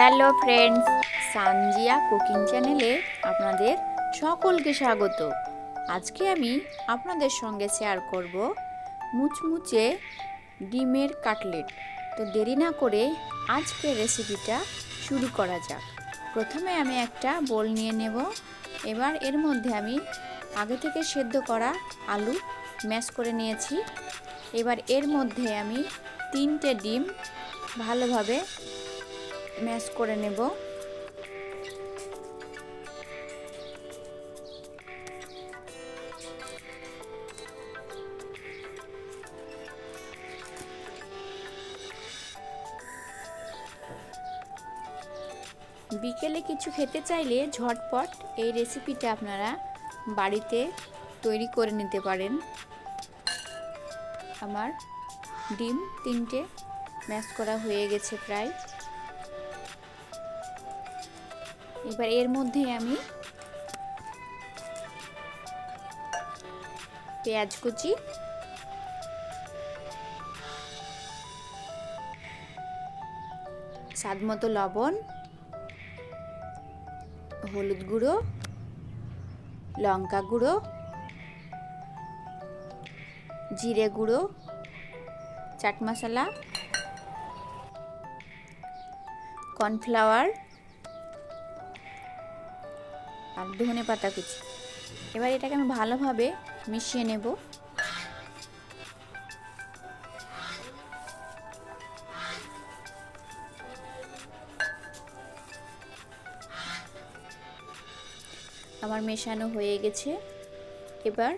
Hello friends Sanjia cooking চ্যানেলে আপনাদের সকলকে স্বাগত। আজকে আমি আপনাদের সঙ্গে শেয়ার করব মুচমুচে ডিমের কাটলেট। তো দেরি না করে আজকের রেসিপিটা শুরু করা যাক। প্রথমে আমি একটা বোল নিয়ে নেব। এবার এর মধ্যে আমি আগে থেকে সেদ্ধ করা আলু ম্যাশ করে নিয়েছি। এবার এর মধ্যে আমি তিনটে ডিম ভালোভাবে ম্যাশ করে নেব। বিকেলে কিছু খেতে চাইলে ঝটপট এই রেসিপিটা আপনারা বাড়িতে তৈরি করে নিতে পারেন। আমার ডিম তিনটে ম্যাশ করা হয়ে গেছে প্রায়। এবার এর মধ্যে আমি পেঁয়াজ কুচি, স্বাদ মতো লবণ, হলুদ গুঁড়ো, লঙ্কা গুঁড়ো, জিরে গুঁড়ো, চাট মশলা, কর্নফ্লাওয়ার আর ধনে পাতা কুচি। এবার এটাকে আমি ভালোভাবে মিশিয়ে নেব। আমার মেশানো হয়ে গেছে। এবার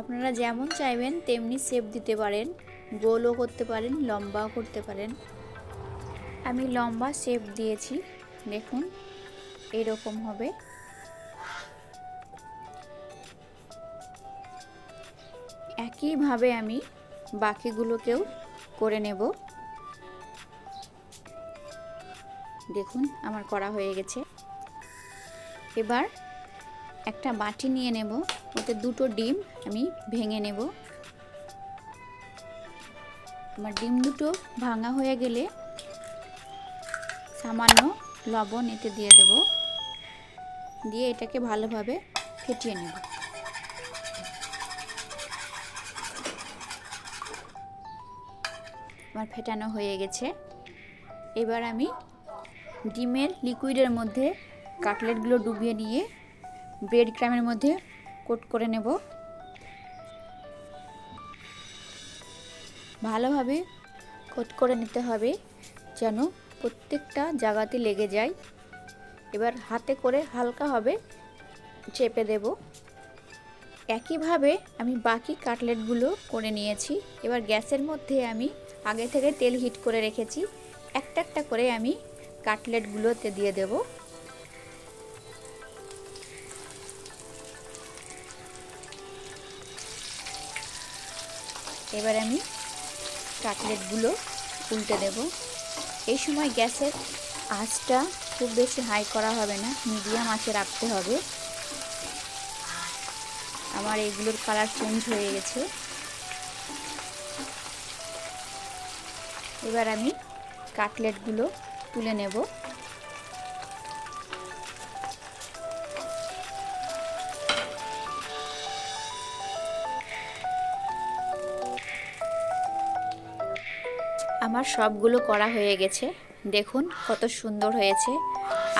আপনারা যেমন চাইবেন তেমনি শেপ দিতে পারেন, গোলও করতে পারেন, লম্বাও করতে পারেন। আমি লম্বা শেপ দিয়েছি, দেখুন, এরকম হবে। একইভাবে আমি বাকিগুলোকেও করে নেব। দেখুন, আমার করা হয়ে গেছে। এবার একটা বাটি নিয়ে নেব, ওতে দুটো ডিম আমি ভেঙে নেব। আমার ডিম দুটো ভাঙা হয়ে গেলে সামান্য লবণ এতে দিয়ে দেব। দিয়ে এটাকে ভালোভাবে ফেটিয়ে নেব। আমার ফেটানো হয়ে গেছে। এবার আমি ডিমের লিকুইডের মধ্যে কাটলেটগুলো ডুবিয়ে নিয়ে ব্রেড ক্রামের মধ্যে কোট করে নেব। ভালোভাবে কোট করে নিতে হবে যেন প্রত্যেকটা জায়গাতে লেগে যায়। এবার হাতে করে হালকাভাবে চেপে দেব। একইভাবে আমি বাকি কাটলেটগুলো করে নিয়েছি। এবার গ্যাসের মধ্যে আমি আগে থেকে তেল হিট করে রেখেছি। একটা একটা করে আমি কাটলেটগুলোতে দিয়ে দেব। এবার আমি কাটলেটগুলো উল্টে দেব। এই সময় গ্যাসের আঁচটা খুব বেশি হাই করা হবে না, মিডিয়াম আঁচে রাখতে হবে। আমার এগুলোর কালার চেঞ্জ হয়ে গেছে। এবার আমি কাটলেটগুলো তুলে নেব। আমার সবগুলো করা হয়ে গেছে। দেখুন কত সুন্দর হয়েছে।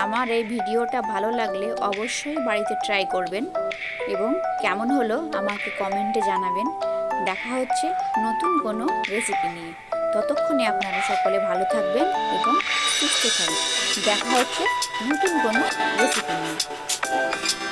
আমার এই ভিডিওটা ভালো লাগলে অবশ্যই বাড়িতে ট্রাই করবেন এবং কেমন হলো আমাকে কমেন্টে জানাবেন। দেখা হচ্ছে নতুন কোনো রেসিপি নিয়ে। ততক্ষণে আপনারা সকলে ভালো থাকবেন এবং সুস্থ থাকবেন। দেখা হচ্ছে নতুন কোনো রেসিপি নিয়ে।